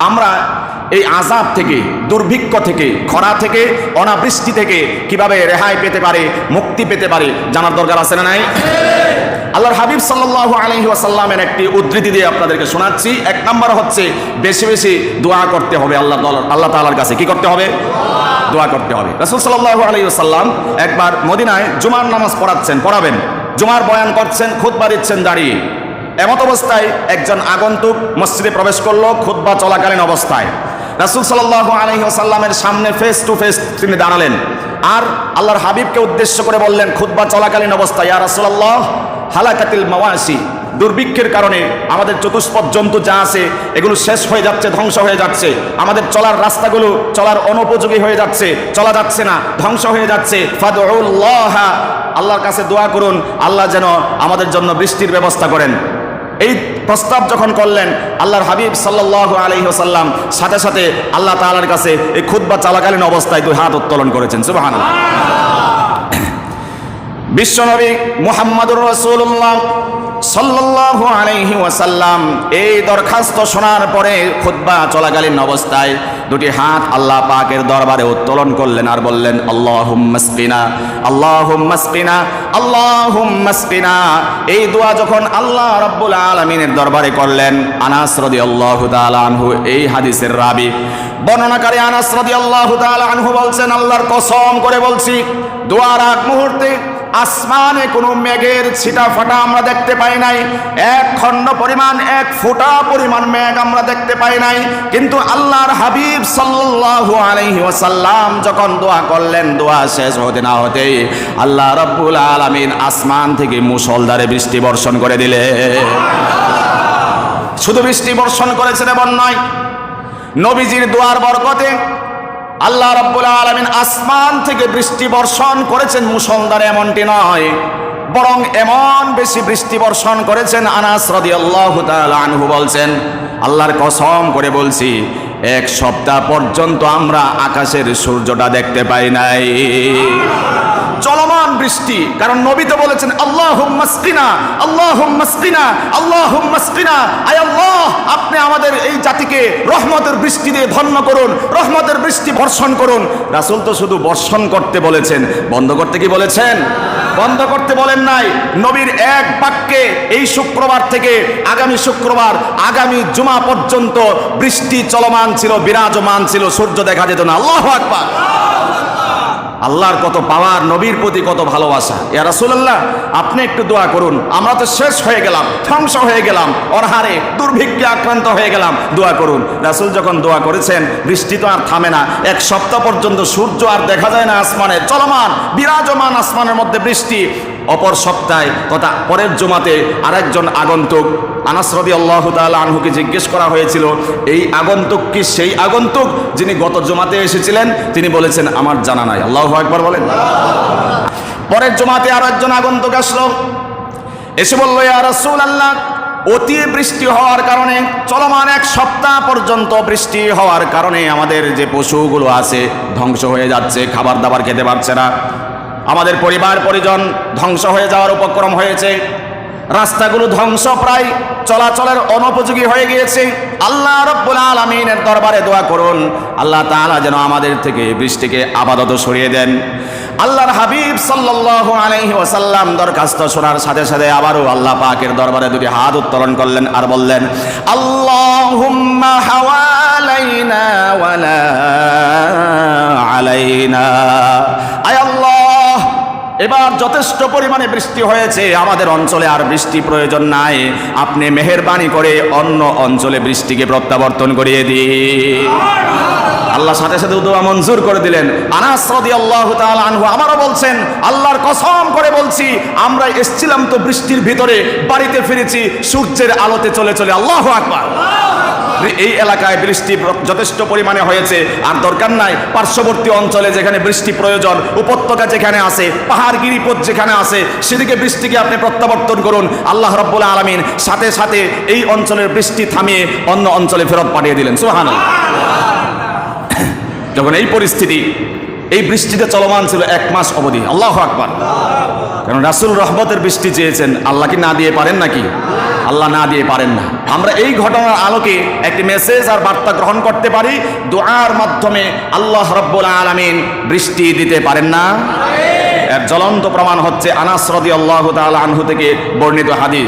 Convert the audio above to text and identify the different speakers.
Speaker 1: আমরা এই আজাব থেকে, দুর্ভিক্ষ থেকে, খরা থেকে, অনাবৃষ্টি থেকে কীভাবে রেহাই পেতে পারে, মুক্তি পেতে পারে জানার দরকার আছে না নাই? আল্লাহর হাবিব সাল্লাল্লাহু আলাইহি ওয়াসাল্লামের একটি উদ্ধৃতি দিয়ে আপনাদেরকে শোনাচ্ছি। এক নম্বর হচ্ছে, বেশি বেশি দোয়া করতে হবে আল্লাহ আল্লাহ তাআলার কাছে। কি করতে হবে? দোয়া করতে হবে। রাসূল সাল্লাল্লাহু আলাইহি ওয়াসাল্লাম একবার মদিনায় জুমার নামাজ পড়াচ্ছেন, পড়াবেন। জুমার বয়ান করছেন, খুতবা দিচ্ছেন দাঁড়িয়ে। এমত অবস্থায় একজন আগন্তুক মসজিদে প্রবেশ করল খুতবা চলাকালীন অবস্থায়। রাসূল সাল্লাল্লাহু আলাইহি ওয়াসাল্লামের সামনে ফেস টু ফেস তিনি দাঁড়ালেন। আর আল্লাহর হাবিবকে উদ্দেশ্য করে বললেন, খুতবা চলাকালীন অবস্থায় ইয়া রাসূলুল্লাহ! হালাকাতিল মাওয়াসি। দুর্ভিক্ষের কারণে আমাদের চতুষ্পদ জন্তু যা আছে, এগুলো শেষ হয়ে যাচ্ছে, ধ্বংস হয়ে যাচ্ছে। আমাদের চলার রাস্তাগুলো চলার অনুপযোগী হয়ে যাচ্ছে, চলা যাচ্ছে না, ধ্বংস হয়ে যাচ্ছে। আল্লাহর কাছে দোয়া করুন, আল্লাহ যেন আমাদের জন্য বৃষ্টির ব্যবস্থা করেন। এই প্রস্তাব যখন করলেন, আল্লাহর হাবিব সাল্লাহ আলহিহসাল্লাম সাথে সাথে আল্লাহ তালার কাছে এই খুদ্া চালাকালীন অবস্থায় দুই হাত উত্তোলন করেছেন। সুবাহান বিশ্বনবী মুহাম্মাদুর রসুল্লাহ সাল্লাল্লাহু আলাইহি ওয়াসাল্লাম এই দরখাস্ত শোনার পরে খুতবা চলাকালীন অবস্থায় দুটি হাত আল্লাহ পাকের দরবারে উত্তোলন করলেন আর বললেন আল্লাহুম্মাসকিনা আল্লাহুম্মাসকিনা আল্লাহুম্মাসকিনা এই দোয়া যখন আল্লাহ রাব্বুল আলামিনের দরবারে করলেন, আনাস রাদিয়াল্লাহু তাআলা আনহু, এই হাদিসের রাবি, বর্ণনাকারী আনাস রাদিয়াল্লাহু তাআলা আনহু বলছেন, আল্লাহর কসম করে বলছি, দোয়ার আগ মুহূর্তে আসমানে কোনো মেঘের ছিটা ফাটা আমরা দেখতে পাই নাই। এক খণ্ড পরিমাণ, এক ফোঁটা পরিমাণ মেঘ আমরা দেখতে পাই নাই। কিন্তু আল্লাহর হাবিব সাল্লাল্লাহু আলাইহি ওয়াসাল্লাম যখন দোয়া করলেন, দোয়া শেষ হতে না হতেই আল্লাহ রাব্বুল আলামিন আসমান থেকে মুষলধারে বৃষ্টি বর্ষণ করে দিলে। শুধু বৃষ্টি বর্ষণ করেছেন এমন নয়, নবীজির দোয়ার বরকতে আল্লাহ রব্বুল আলমিন আসমান থেকে বৃষ্টি বর্ষণ করেছেন মুসলদার এমনটি নয়। বরং এমন বেশি বৃষ্টি বর্ষণ করেছেন, আনাস রদি আল্লাহ আনহু বলছেন, আল্লাহর কসম করে বলছি, এক সপ্তাহ পর্যন্ত আমরা আকাশের সূর্যটা দেখতে পাই নাই। চলমান বৃষ্টি। কারণ নবী তো বলেছেন আল্লাহ মাসকিনা আল্লাহ মাসকিনা আল্লাহ মাসকিনা আয় আল্লাহ, আপনি আমাদের এই জাতিকে রহমতের বৃষ্টি দিয়ে ধন্য করুন, রহমতের বৃষ্টি বর্ষণ করুন। রাসূল তো শুধু বর্ষণ করতে বলেছেন। বন্ধ করতে কি বলেছেন? বন্ধ করতে বলেন নাই। নবীর এক বাক্যে এই শুক্রবার থেকে আগামী শুক্রবার, আগামী জুমা পর্যন্ত বৃষ্টি চলমান ছিল, বিরাজমান ছিল, সূর্য দেখা যেত না। আল্লাহ আকবার। আল্লাহর কত পাওয়ার, নবীর প্রতি কত ভালোবাসা। ইয়া রাসুলাল্লাহ, আপনি একটু দোয়া করুন। আমরা তো শেষ হয়ে গেলাম, ধ্বংস হয়ে গেলাম অরহারে দুর্ভিক্ষে আক্রান্ত হয়ে গেলাম। দোয়া করুন। রাসুল যখন দোয়া করেছেন, বৃষ্টি তো আর থামে না। এক সপ্তাহ পর্যন্ত সূর্য আর দেখা যায় না আসমানে। চলমান, বিরাজমান আসমানের মধ্যে বৃষ্টি। অপর সপ্তাহে তথা পরের জমাতে আরেকজন আগন্তুক, আনাস রবি আল্লাহ তাআলা আনহুকে জিজ্ঞেস করা হয়েছিল, এই আগন্তুক কি সেই আগন্তুক যিনি গত জমাতে এসেছিলেন? তিনি বলেছেন, আমার জানা নাই। আল্লাহ একবার বলেন। পরের জমাতে আর একজন আগন্তুক আসলো। এসে বলল, ইয়া আল্লাহ অতি বৃষ্টি হওয়ার কারণে, চলমান এক সপ্তাহ পর্যন্ত বৃষ্টি হওয়ার কারণে আমাদের যে পশুগুলো আছে, ধ্বংস হয়ে যাচ্ছে খাবার দাবার খেতে পারছে না। আমাদের পরিবার পরিজন ধ্বংস হয়ে যাওয়ার উপক্রম হয়েছে। রাস্তাগুলো ধ্বংস প্রায় চলাচলের অনুপযোগী হয়ে গিয়েছে। আল্লাহ রব্বুল আলমিনের দরবারে দোয়া করুন। আল্লাহ তাআলা যেন আমাদের থেকে বৃষ্টিকে আপাতত সরিয়ে দেন। আল্লাহর হাবিব সাল্লাল্লাহু আলাইহি ওসাল্লাম দরখাস্ত শোনার সাথে সাথে আবারও আল্লাহ পাকের দরবারে দুটি হাত উত্তোলন করলেন আর বললেন ওয়ালা আলাইনা আল্লাহ এবার যথেষ্ট পরিমাণে বৃষ্টি হয়েছে। আমাদের অঞ্চলে আর বৃষ্টি প্রয়োজন নাই। আপনি মেহেরবানি করে অন্য অঞ্চলে বৃষ্টিকে প্রত্যাবর্তন করিয়ে দিন। আল্লাহ সাথে সাথে দোয়া মঞ্জুর করে দিলেন। আনাস রাদিয়াল্লাহু তাআলা আনহু আমারও বলছেন, আল্লাহর কসম করে বলছি, আমরা এসছিলাম তো বৃষ্টির ভিতরে, বাড়িতে ফিরেছি, সূর্যের আলোতে চলে চলে। আল্লাহু আকবার। এই এলাকায় বৃষ্টি যথেষ্ট পরিমাণে হয়েছে। আর দরকার নাই পার্শ্ববর্তী অঞ্চলে যেখানে বৃষ্টি প্রয়োজন, উপত্যকা যেখানে আছে, পাহাড় গিরিপথ যেখানে আছে, সেদিকে বৃষ্টিকে আপনি প্রত্যাবর্তন করুন। আল্লাহ রব্বুল আলমিন সাথে সাথে এই অঞ্চলের বৃষ্টি থামিয়ে অন্য অঞ্চলে ফেরত পাঠিয়ে দিলেন। সোহান যখন এই পরিস্থিতি এই বৃষ্টিতে চলমান ছিল এক মাস অবধি। আল্লাহ আকবার। কারণ রাসুল রহমতের বৃষ্টি চেয়েছেন, আল্লাহ কি না দিয়ে পারেন নাকি? আল্লাহ না দিয়ে পারেন না। আমরা এই ঘটনার আলোকে একটি মেসেজ আর বার্তা গ্রহণ করতে পারি, দোয়ার মাধ্যমে আল্লাহ রব্বুল আলমিন বৃষ্টি দিতে পারেন না। এর জ্বলন্ত প্রমাণ হচ্ছে আনাস রদি আল্লাহ আনহু থেকে বর্ণিত হাদিস।